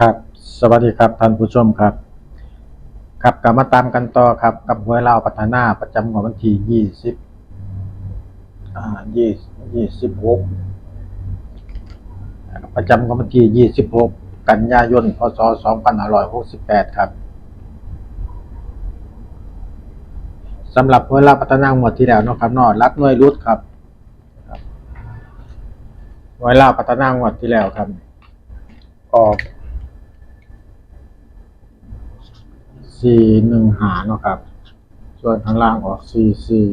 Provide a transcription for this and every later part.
ครับ สวัสดีครับท่านผู้ชมครับ ครับกลับมาตามกันต่อครับ กับหวยลาวพัฒนาประจำของวันที่ยี่สิบอ่ายี่ยี่สิบหกประจำของวันที่ยี่สิบหกกันยายนพศสองพันห้าร้อยหกสิบแปดครับสำหรับหวยลาวพัฒนาหมวดที่แล้วนะครับนอรักน่วยรุดครับหวยลาวพัฒนาหมวดที่แล้วครับออก สี่หนึ่งหาเนาะครับ ส่วนข้างล่างออกสี่สี่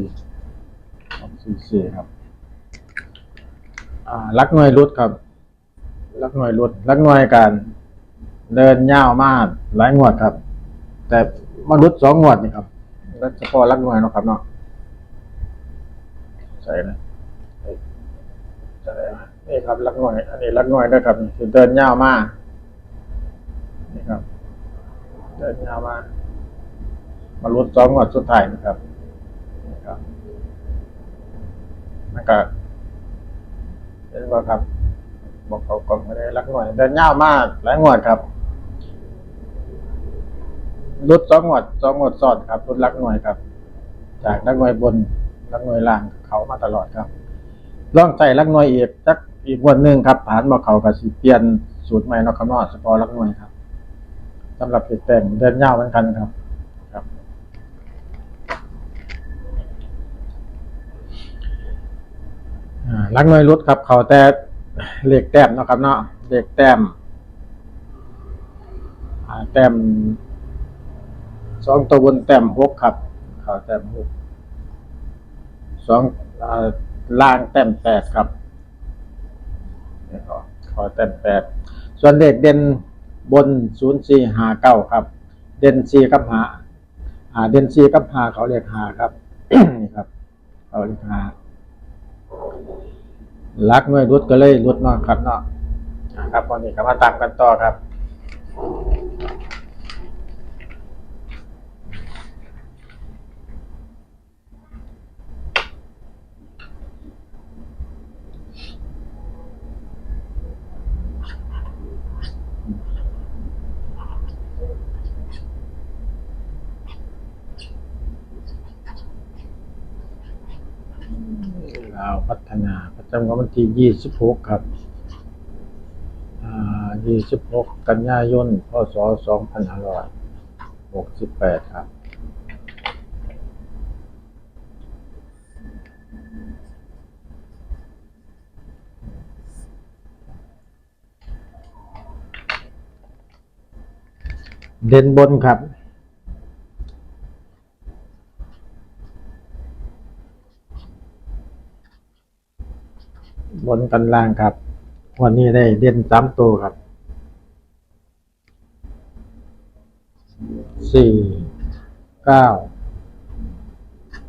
ออกสี่สี่ครับลักหน่วยรุดครับลักหน่วยรุดลักหน่วยการเดินยาวมากหลายงวดครับ แต่มารุดสองงวดนี่ครับแล้วเฉพาะลักหน่วยเนาะครับเนาะใช่นะใช่นะนี่ครับลักหน่วย อันนี้ลักหน่วยด้วยครับคือเดินยาวมากนี่ครับเดินยาวมาก มาลุ้นซ้อมก่อนสุดท้ายนะครับนะครับนั่นก็เห็นว่าครับ บอกเขากล่องไม่ได้รักหน่อยเดินยาวมากหลายงวดครับรุดสองงวดสองงวดซ้อนครับรุดรักหน่วยครับ จากรักหน่วยบนรักหน่วยล่างเขามาตลอดครับล่องใจรักหน่วยอีกจักอีกวันหนึ่งครับฐานบอกเขากับสีเปลี่ยนสูตรใหม่นอกคำนอดเฉพาะรักหน่วยครับสำหรับติดแต่งเดินยาวเหมือนกันครับ อ่า ลักน้อยรุดครับ เขาแต่เหล็กแต้มนะครับ เนาะเหล็กแต้มแต้มสองตัวบนแต้มหกครับ เขาแต้มหกสองอล่างแต้มแปดครับนี่ขอขอแต้มแปดส่วนเลขเด่นบนศูนย์สี่หาเก้าครับ เด่นสี่กับหาอ่าเด่นสี่กับหาเขาเรียกหาครับนี่ครับเขาเรียกหา ลักหน่วยรุดก็เลยรุดเนาะครับเนาะอ่าครับวันนี้ก็มาตามกันต่อครับ ลาวพัฒนาประจำวันที่ 26 ครับ 26 กันยายน พศ 2568 ครับเด่นบนครับ บ นกันล่างครับวันนี้ได้เด่นสามตัวครับสี่เก้า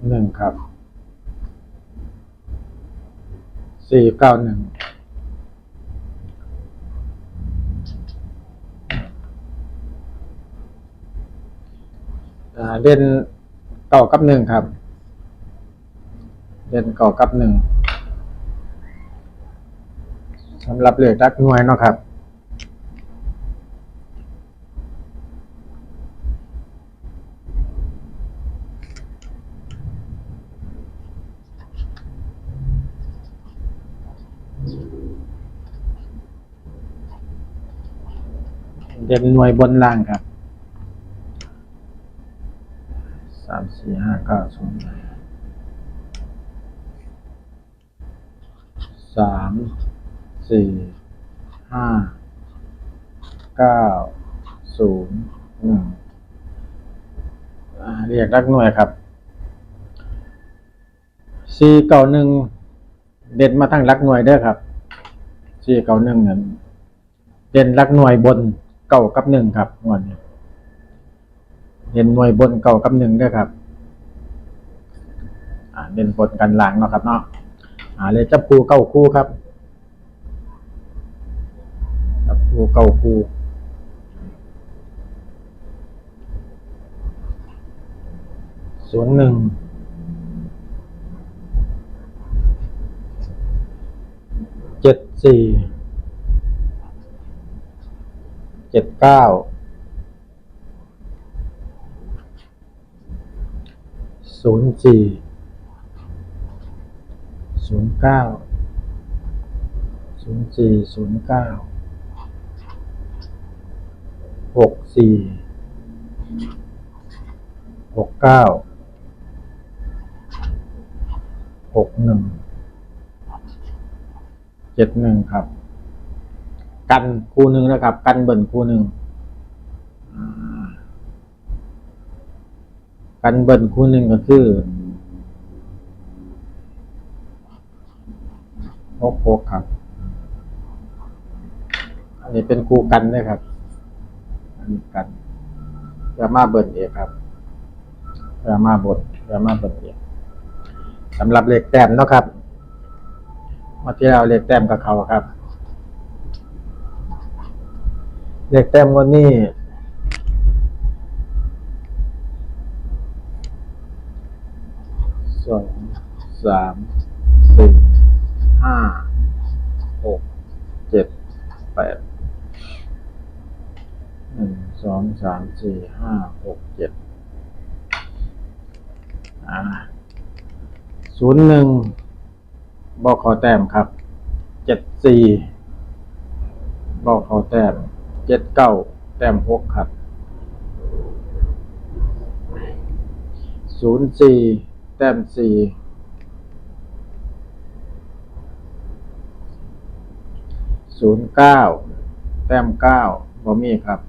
หนึ่งครับสี่เก้าหนึ่งเด่นเก้ากับหนึ่งครับ เด่นเก้ากับหนึ่ง สำหรับเหลือรักหน่วยเนาะครับเด่นหน่วยบนล่างครับสามสี่ห้าเก้าศูนย์สาม สี่ห้าเก้าศูนย์หนึ่งเรียกรักหน่วยครับสี่เก้าหนึ่งเด่นมาทั้งรักหน่วยเด้อครับสี่เก้าหนึ่งนั้นเด่นรักหน่วยบนเก้ากับหนึ่งครับงวดนี้เด่นหน่วยบนเก้ากับหนึ่งเด้อครับเด่นบนกันหล่างเนาะครับเนาะอ่าเลยจับคู่เก้าคู่ครับ ครับครูเก่าครูศูนย์หนึ่งเจ็ดสี่เจ็ดเก้าศูนย์สี่ศูนย์เก้าศูนย์สี่ศูนย์เก้า หกสี่หกเก้าหกหนึ่งเจ็ดหนึ่งครับ กันคู่หนึ่งนะครับ กันเบิ่นคู่หนึ่งกันเบิ่นคู่หนึ่งก็คือหกหกครับ อันนี้เป็นคู่กันด้วยครับ อันนี้กันเพื่อมาเบิ่นเอกครับเพื่อมาบทเพื่อมาเบิ่นเอกสำหรับเลขแต้มเนาะครับมาที่เราเลขแต้มกับเขาครับ เลขแต้มวันนี้สองสามสี่ห้าหกเจ็ดแปด สองสามสี่ห้าหกเจ็ดอ่าศูนย์หนึ่งบอกขอแต้มครับเจ็ดสี่บอกขอแต้มเจ็ดเก้าแต้มหกครับศูนย์สี่แต้มสี่ศูนย์เก้าแต้มเก้าบอมี่ครับ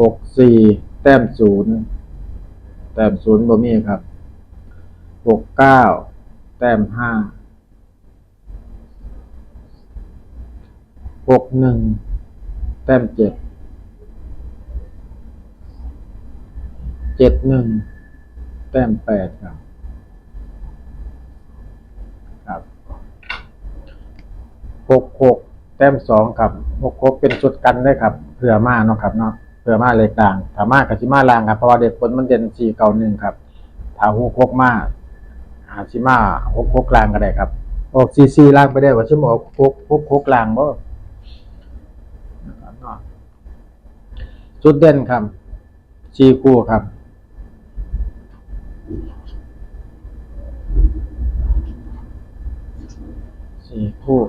หกสี่แต้มศูนย์แต้มศูนย์บอมี่ครับหกเก้าแต้มห้าหกหนึ่งแต้มเจ็ดเจ็ดหนึ่งแต้มแปดครับ ครับหกหกแต้มสองครับหกหกเป็นชุดกันได้ครับเผื่อมาเนาะครับเนาะ เผื่อมาเลขต่างถ้ามากับชิมาลางครับเพราะว่าเด็กผลมันเด่นสี่เก้าหนึ่งครับถ้าหกหกมาหาชิมาหกหกลางก็ได้ครับ ออกซีซีลางไปได้ว่าชิมาออกหกหกหกลางบ่จุดเด่นครับสี่คู่ครับสี่คู่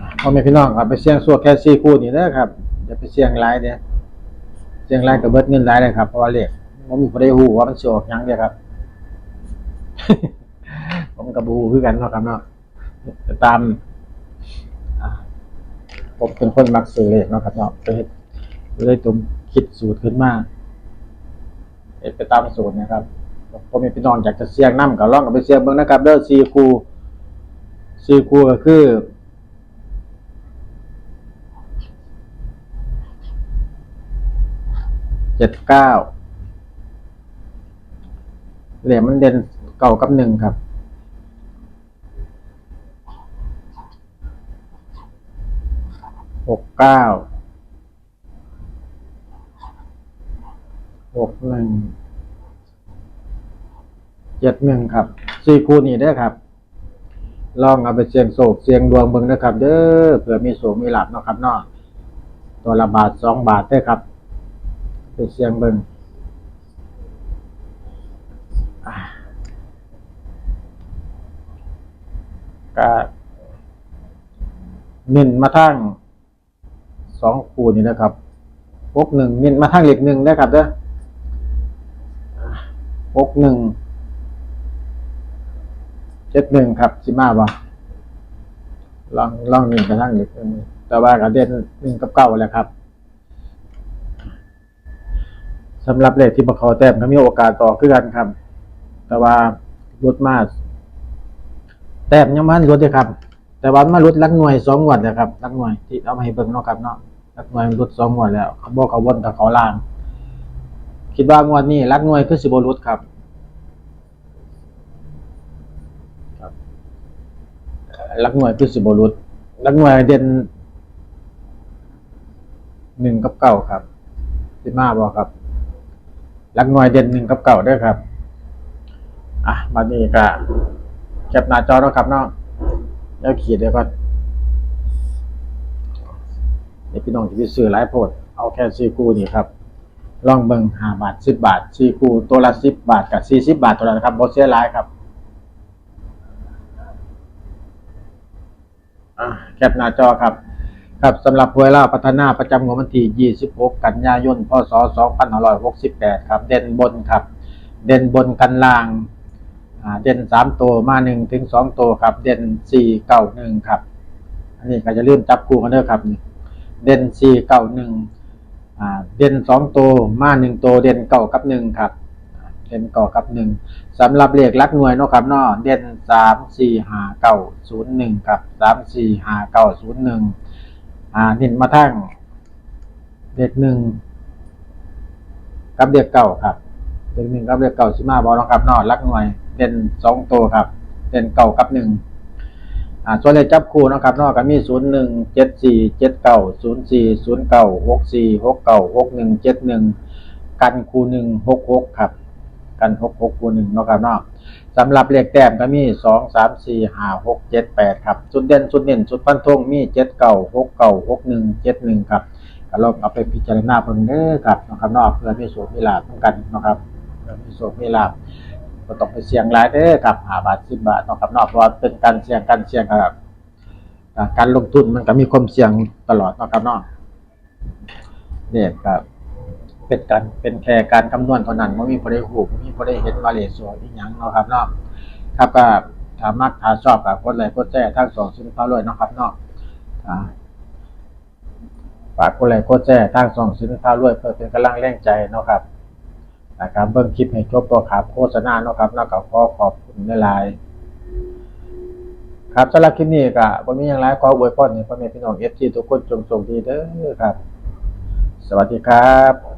อะ พ่อแม่พี่น้องครับไปเสี่ยงสัวแค่สี่คู่นี่นะครับอย่าไปเสี่ยงหลายเด้เสี่ยงหลายกับเบิดเงินหลายเลยครับเพราะว่าเลขมันมีผู้ใดฮู้ว่ามันสิออกยังเด้อครับ ผมกับบูคือกันเนาะครับเนาะจะตามผมเป็นคนมักซื้อเลขเนาะครับเนาะไปเฮ็ดเลยตุ้มคิดสูตรขึ้นมาไปตามสูตรนะครับผมมีพี่น้องอยากจะเสี่ยงน้ำก็ลองกับไปเสี่ยงเบิ่งนะครับเด้อซีคูซีคูก็คือเจ็ดเก้าเหลี่ยมมันเด่นเก่ากับหนึ่งครับ หกเก้า หกหนึ่ง เจ็ดหนึ่งครับสี่คู่นี้เด้ครับ ลองเอาไปเสียงโศกเสียงดวงเบิ่งนะครับ เด้อเผื่อมีโศกมีหลับเนาะครับเนาะตัวละบาทสองบาทเด้ครับ ไปเสียงเบิงก็เน้นมาทั้งสองคู่นี้นะครับพกหนึ่งเน้นมาทั้งเหล็กหนึ่งนะครับเด้อพกหนึ่งเจ็ดหนึ่งครับสิมาบ่ลองลองหนึ่งกระทั่งหนึ่งแต่ว่ากระเด็นหนึ่งกับเก้าแหละครับ สำหรับเลขที่มาขอแต้มก็มีโอกาสต่อขึ้นกันครับ แต่ว่าลดมาแต้มยังมันลดเลยครับ แต่ว่ามาลดลักหน่วยสองงวดนะครับลักหน่วยที่เอามาให้เบิ่งเนาะครับเนาะลักหน่วยมันลดสองงวดแล้วเขาบอกเขาวนกับเขาล่าง คิดว่างวดนี้ลักหน่วยคือสิบลดครับลักหน่วยคือสิบรุษลักหน่วยเด่นหนึ่งกับเก้าครับสิบมาบอกครับ ลักหน่วยเด่นหนึ่งกับเก้าด้วยครับ อะมานี่ก็แคปหน้าจอเนาะครับเนาะแล้วขีดเดี๋ยวก็เดี๋ยวพี่น้องจะไปซื้อหลายโพดเอาแค่ซีกูนี่ครับลองเบิ่งห้าบาทสิบบาทซีกูตัวละสิบบาทกับสี่สิบบาทตัวละนะครับบอเสียหลายครับอ่าแคปหน้าจอครับ ครับสำหรับหวยล่าพัฒนาประจำงวดวันที่ 26 กันยายน พศ 2568 ครับ เด่นบนครับ เด่นบนกันล่าง เด่น 3 ตัวมา 1 ถึง 2 ตัวครับ เด่น4 9 1ครับ อันนี้ก็จะลืมจับคู่กันเด้อครับนี่เด่น4 9 1อ่าเด่น 2 ตัวมา 1 ตัวเด่นเก้ากับ 1 ครับ เด่นเก้ากับ 1สำหรับเลขลักหน่วยเนาะครับเนาะเด่น 3 4 5 9 0 1 ครับ 3 4 5 9 0 1 อ่าเน้นมาทั้งเด็กหนึ่งกับเด็กเก่าครับ เด็กหนึ่งกับเด็กเก่าสิมาบอลนาะครับนอรักหน่วยเด่นสองตัวครับเด่นเก่ากับหนึ่งอ่าส่วนเลขจับคู่นะครับนอกก็มีศูนย์หนึ่งเจ็ดสี่เจ็ดเก้าศูนย์สี่ศูนย์เก้าหกสี่หกเก้าหกหนึ่งเจ็ดหนึ่งกันคู่หนึ่งหกหกครับ กันหกหกคูหนึ่งเนาะครับเนาะสำหรับเลขแต้มก็มีสองสามสี่ห้าหกเจ็ดแปดครับสุดเด่นสุดเด่นสุดฟันธงมีเจ็ดเก้าหกเก้าหกหนึ่งเจ็ดหนึ่งครับก็ลองเอาไปพิจารณาเพิ่งเด้อครับนะครับเนาะเพื่อมีโชคมีลาภเหมือนกันนะครับเพื่อมีโชคมีลาภก็ต้องไปเสี่ยงหลายเด้อครับหาบาทสิบบาทนะครับเนาะเพราะเป็นการเสี่ยงการเสี่ยงครับการลงทุนมันก็มีความเสี่ยงตลอดนะครับเนาะเนี่ยครับ เป็นการเป็นแค่การคำนวณเท่านั้นไม่มีผู้ใดหูไม่มีผู้ใดเห็นวาเลสวยอีหยังเนาะครับเนาะครับก็ถามักถ้าชอบกับกดไลค์กดแชร์ทั้งสองชิ้นฟ้ารวยเนาะครับเนาะอ่าฝากกดไลค์กดแชร์ทั้งสองชิ้นฟ้ารวยเพื่อเป็นกำลังแรงใจเนาะครับนะครับเบิ่งคลิปให้จบตัวครับโฆษณาเนาะครับเนาะก็ขอขอบคุณหลายครับสำหรับคลิปนี้ก็บ่มีหยังหลายขออวยพรให้พ่อแม่พี่น้อง FG ทุกคนจงโชคดีเด้อครับ สวัสดีครับ